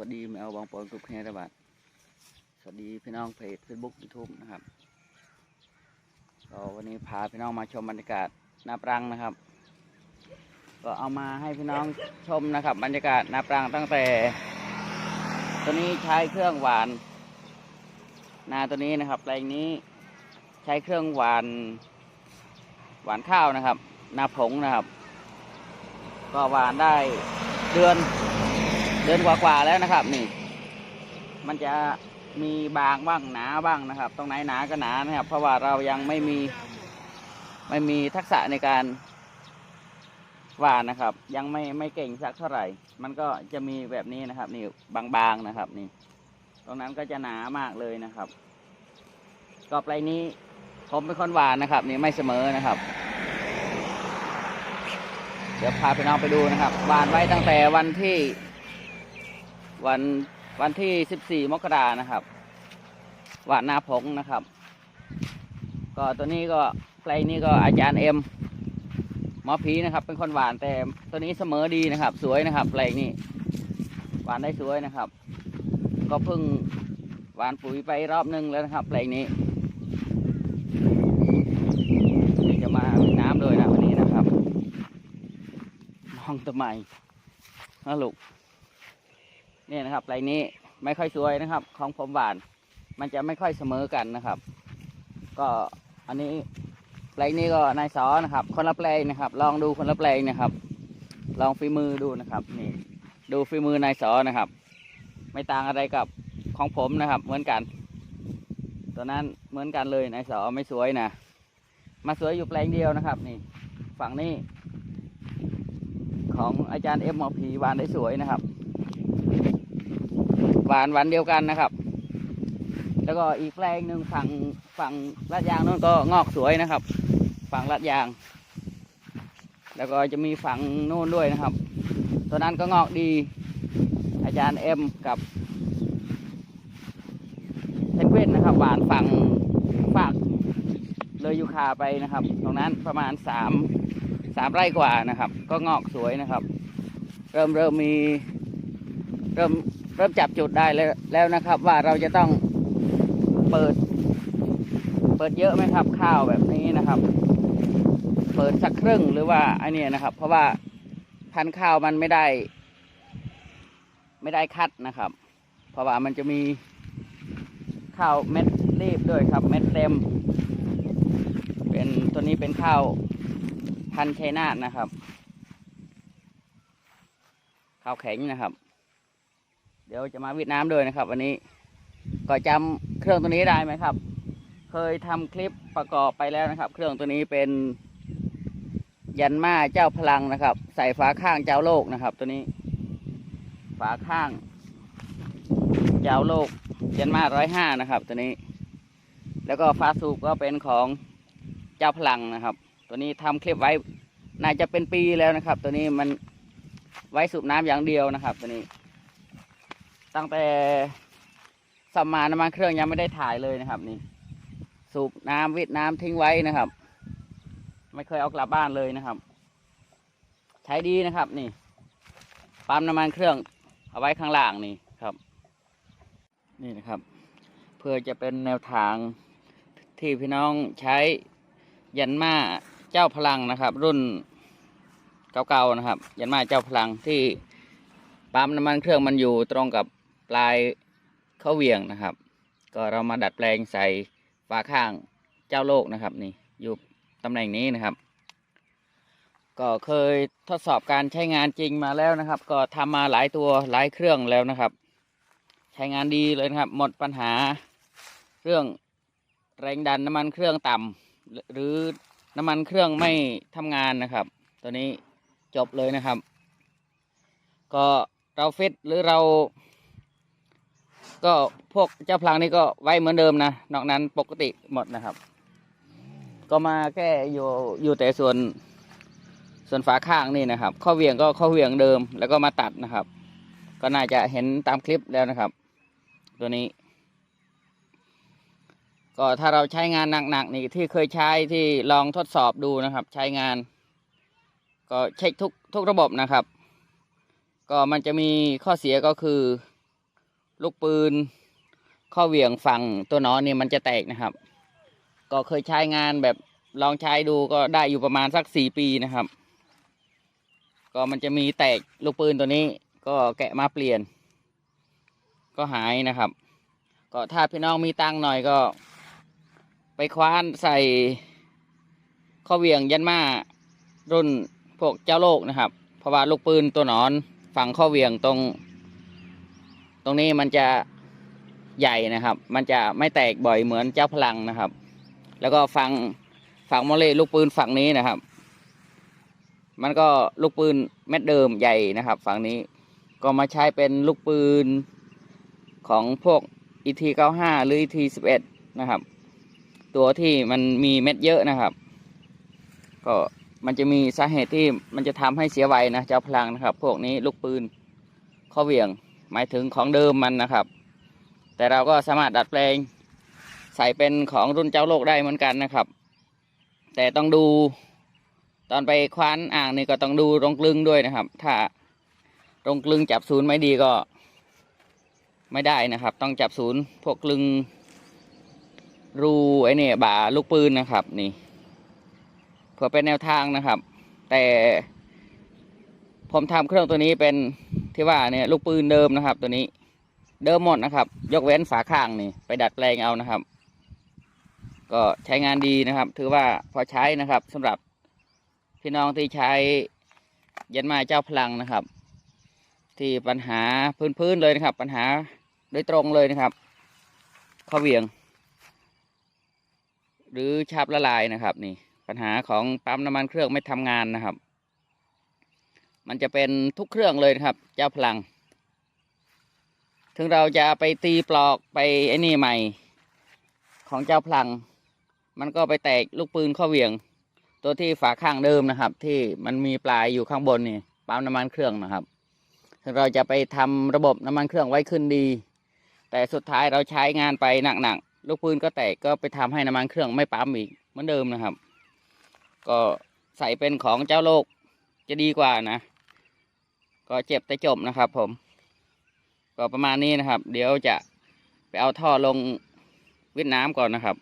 วัสดีแมวบางปอนกรุ๊ปแคร์บาทสวัสดีพี่น้องเพจเฟซบุ๊กยูทูบนะครับก็วันนี้พาพี่น้องมาชมบรรยากาศนาปรังนะครับ ก็เอามาให้พี่น้องชมนะครับ บรรยากาศนาปรังตั้งแต่ตัวนี้ใช้เครื่องหวาน นาตัวนี้นะครับแปลงนี้ใช้เครื่องหวานหวานข้าวนะครับ นาผงนะครับ ก็หวานได้เดือน เดือนกว่าๆแล้วนะครับ นี่ มันจะมีบางบ้างหนาบ้างนะครับ ตรงไหนหนาก็หนานะครับ เพราะว่าเรายังไม่มีไม่มีทักษะในการวานนะครับ ยังไม่ไม่เก่งสักเท่าไหร่ มันก็จะมีแบบนี้นะครับ นี่บางๆนะครับ นี่ ตรงนั้นก็จะหนามากเลยนะครับก็ไปนี้ผมเป็นคนวานนะครับ นี่ไม่เสมอนะครับ เดี๋ยวพาพี่น้องไปดูนะครับวานไว้ตั้งแต่วันที่ วันวันที่ 14 มกรานะครับ หวานนาผงนะครับ ก็ตัวนี้ก็ไกลนี้ก็อาจารย์เอ็มหมอผีนะครับ เป็นคนหวานแต่ตัวนี้เสมอดีนะครับ สวยนะครับแปลนี้หวานได้สวยนะครับ ก็เพิ่งหวานปุ๋ยไปรอบนึงแล้วนะครับแปลนี้จะมาน้ำเลยนะวันนี้นะครับ มองทำไมนะลูก นี่นะครับแปลงนี้ไม่ค่อยสวยนะครับ ของผมหวาน มันจะไม่ค่อยเสมอกันนะครับ ก็อันนี้แปลงนี้ก็นายสอนะครับ คนละแปลงนะครับ ลองดูคนละแปลงนะครับ ลองฝีมือดูนะครับ นี่ดูฝีมือนายสอนะครับ ไม่ต่างอะไรกับของผมนะครับ เหมือนกันตัวนั้นเหมือนกันเลยนายสอไม่สวยนะมาสวยอยู่แปลงเดียวนะครับ นี่ ฝั่งนี้ ของอาจารย์เอ็มหมอผีหวานได้สวยนะครับ หวานหวานเดียวกันนะครับ แล้วก็อีกแปลงหนึ่งฝั่งฝั่งลาดยางนู้นก็งอกสวยนะครับ ฝั่งลาดยาง แล้วก็จะมีฝั่งนู้นด้วยนะครับตัวนั้นก็งอกดี อาจารย์เอ็มกับเพนกวินนะครับหวานฝั่งฝากเลยยูคาไปนะครับ ตรงนั้นประมาณสามสามไร่กว่านะครับ ก็งอกสวยนะครับ เริ่มเริ่มมีเริ่ม เริ่มจับจุดได้แล้วแล้วนะครับ ว่าเราจะต้องเปิด เปิดเยอะไหมครับ ข้าวแบบนี้นะครับ เปิดสักครึ่งหรือว่าไอเนี่ยนะครับ เพราะว่าพันข้าวมันไม่ได้ ไม่ได้คัดนะครับ เพราะว่ามันจะมีข้าวเม็ดรีบด้วยครับ เม็ดเต็ม เป็นตัวนี้เป็นข้าวพันธุ์ชัยนาทนะครับ ข้าวแข็งนะครับ เดี๋ยวจะมาวิดน้ำด้วยนะครับ วันนี้ก็จำเครื่องตัวนี้ได้ไหมครับ เคยทำคลิปประกอบไปแล้วนะครับ เครื่องตัวนี้เป็นยันมาเจ้าพลังนะครับ ใส่ฝาข้างเจ้าโลกนะครับ ตัวนี้ ฝาข้าง เจ้าโลก ยันมาร้อยห้านะครับ ตัวนี้ แล้วก็ฝาสูบก็เป็นของเจ้าพลังนะครับ ตัวนี้ทำคลิปไว้น่าจะเป็นปีแล้วนะครับ ตัวนี้มันไว้สูบน้ำอย่างเดียวนะครับ ตัวนี้ ตั้งแต่สัมมาน้ำมันเครื่องยังไม่ได้ถ่ายเลยนะครับ นี่ สูบน้ำวิดน้ำทิ้งไว้นะครับ ไม่เคยเอากลับบ้านเลยนะครับ ใช้ดีนะครับ นี่ปั๊มน้ำมันเครื่องเอาไว้ข้างล่างนี่ครับ นี่นะครับ เพื่อจะเป็นแนวทางที่พี่น้องใช้ยันมาเจ้าพลังนะครับ รุ่นเก่าๆนะครับ ยันมาเจ้าพลังที่ปั๊มน้ำมันเครื่องมันอยู่ตรงกับ ปลายเข้าเหวียงนะครับ ก็เรามาดัดแปลงใส่ฝาข้างเจ้าโลกนะครับนี่อยู่ตำแหน่งนี้นะครับ ก็เคยทดสอบการใช้งานจริงมาแล้วนะครับ ก็ทำมาหลายตัวหลายเครื่องแล้วนะครับ ใช้งานดีเลยนะครับ หมดปัญหาเรื่องแรงดันน้ำมันเครื่องต่ำหรือน้ำมันเครื่องไม่ทำงานนะครับ ตัวนี้จบเลยนะครับ ก็เราฟิตหรือเรา ก็พวกเจ้าพลังนี่ก็ไว้เหมือนเดิมนะ นอกนั้นปกติหมดนะครับ ก็มาแค่อยู่อยู่แต่ส่วนส่วนฝาข้างนี่นะครับ ข้อเหวี่ยงก็ข้อเหวี่ยงเดิมแล้วก็มาตัดนะครับ ก็น่าจะเห็นตามคลิปแล้วนะครับ ตัวนี้ ก็ถ้าเราใช้งานหนักๆนี่ที่เคยใช้ที่ลองทดสอบดูนะครับ ใช้งาน ก็เช็คทุกทุกระบบนะครับ ก็มันจะมีข้อเสียก็คือ ลูกปืน ข้อเหวี่ยงฝั่งตัวหนอนนี่มันจะแตกนะครับ ก็เคยใช้งานแบบลองใช้ดูก็ได้อยู่ประมาณสักสี่ปีนะครับ ก็มันจะมีแตกลูกปืนตัวนี้ ก็แกะมาเปลี่ยน ก็หายนะครับ ก็ถ้าพี่น้องมีตังค์หน่อยก็ ไปคว้านใส่ข้อเหวี่ยงยันมารุ่นพวกเจ้าโลกนะครับ เพราะว่าลูกปืนตัวหนอน ฝั่งข้อเหวี่ยงตรง รงนี้มันจะใหญ่นะครับ มันจะไม่แตกบ่อยเหมือนเจ้าพลังนะครับ แล้วก็ฝั่งฝั่งโมเลลูกปืนฝั่งนี้นะครับ มันก็ลูกปืนเม็ดเดิมใหญ่นะครับ ฝั่งนี้ก็มาใช้เป็นลูกปืนของพวก ET 95 หรือ ET 11 นะครับ ตัวที่มันมีเม็ดเยอะนะครับ ก็มันจะมีสาเหตุที่มันจะทำให้เสียไวนะเจ้าพลังนะครับ พวกนี้ลูกปืนข้อเหวี่ยง หมายถึงของเดิมมันนะครับ แต่เราก็สามารถดัดแปลง ใส่เป็นของรุ่นเจ้าโลกได้เหมือนกันนะครับ แต่ต้องดู ตอนไปคว้านอ่างนี่ก็ต้องดูตรงกลึงด้วยนะครับ ถ้าตรงกลึงจับศูนย์ไม่ดีก็ไม่ได้นะครับ ต้องจับศูนย์พวกกลึงรูไอ้นี่บ่าลูกปืนนะครับ นี่เพื่อเป็นแนวทางนะครับ แต่ผมทำเครื่องตัวนี้เป็น ที่ว่าเนี่ยลูกปืนเดิมนะครับ ตัวนี้ เดิมหมดนะครับ ยกเว้นฝาข้างนี่ไปดัดแปลงเอานะครับ ก็ใช้งานดีนะครับ ถือว่าพอใช้นะครับสำหรับพี่น้องที่ใช้ยันมาเจ้าพลังนะครับ ที่ปัญหาพื้นๆเลยนะครับ ปัญหาโดยตรงเลยนะครับข้อเวียง หรือชาบละลายนะครับ นี่ ปัญหาของปั๊มน้ำมันเครื่องไม่ทำงานนะครับ มันจะเป็นทุกเครื่องเลยนะครับ เจ้าพลัง ถึงเราจะไปตีปลอกไปไอ้นี่ใหม่ ของเจ้าพลัง มันก็ไปแตกลูกปืนข้อเหวี่ยง ตัวที่ฝาข้างเดิมนะครับ ที่มันมีปลายอยู่ข้างบนนี่ปั๊มน้ำมันเครื่องนะครับ ถึงเราจะไปทำระบบน้ำมันเครื่องไว้ขึ้นดี แต่สุดท้ายเราใช้งานไปหนักๆลูกปืนก็แตกก็ไปทำให้น้ำมันเครื่องไม่ปั๊มอีกเหมือนเดิมนะครับ ก็ใส่เป็นของเจ้าโลกจะดีกว่านะ ก็เจ็บแต่จบนะครับ ผม ก็ประมาณนี้นะครับ เดี๋ยวจะไปเอาท่อลงเวียดนามก่อนนะครับ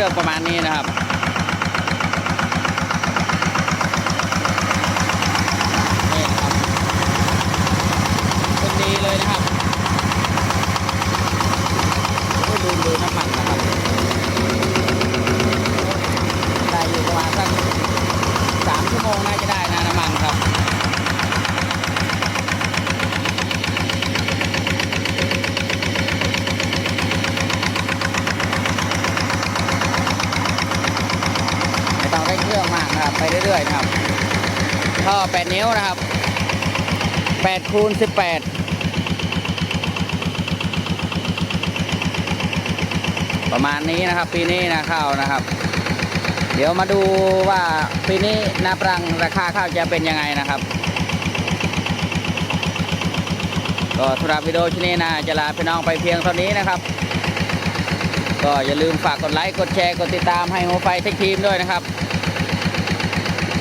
ครื่องประมาณนี้นะครับ นี่นะครับเป็นดีเลยนะครับโอ้ยลืมดูน้ำมันนะครับ ได้อยู่ประมาณสักสามชั่วโมงน่าจะได้นะน้ำมันครับ ไม่ต้องเร่งเครื่องมากนะค รื่อยๆนะครับท่อ8 นิ้วนะครับ8คูณ18 ประมาณนี้นะครับ ปีนี้นะข้าวนะครับ เดี๋ยวมาดูว่าปีนี้นาปรังราคาข้าวจะเป็นยังไงนะครับก็สำหรับวิดีโอชิ้นนี้นะจะลาพี่น้องไปเพียงเท่านี้นะครับ ก็อย่าลืมฝากกดไลค์ กดแชร์ กดติดตามให้หัวไฟเทคทีมด้วยนะครับ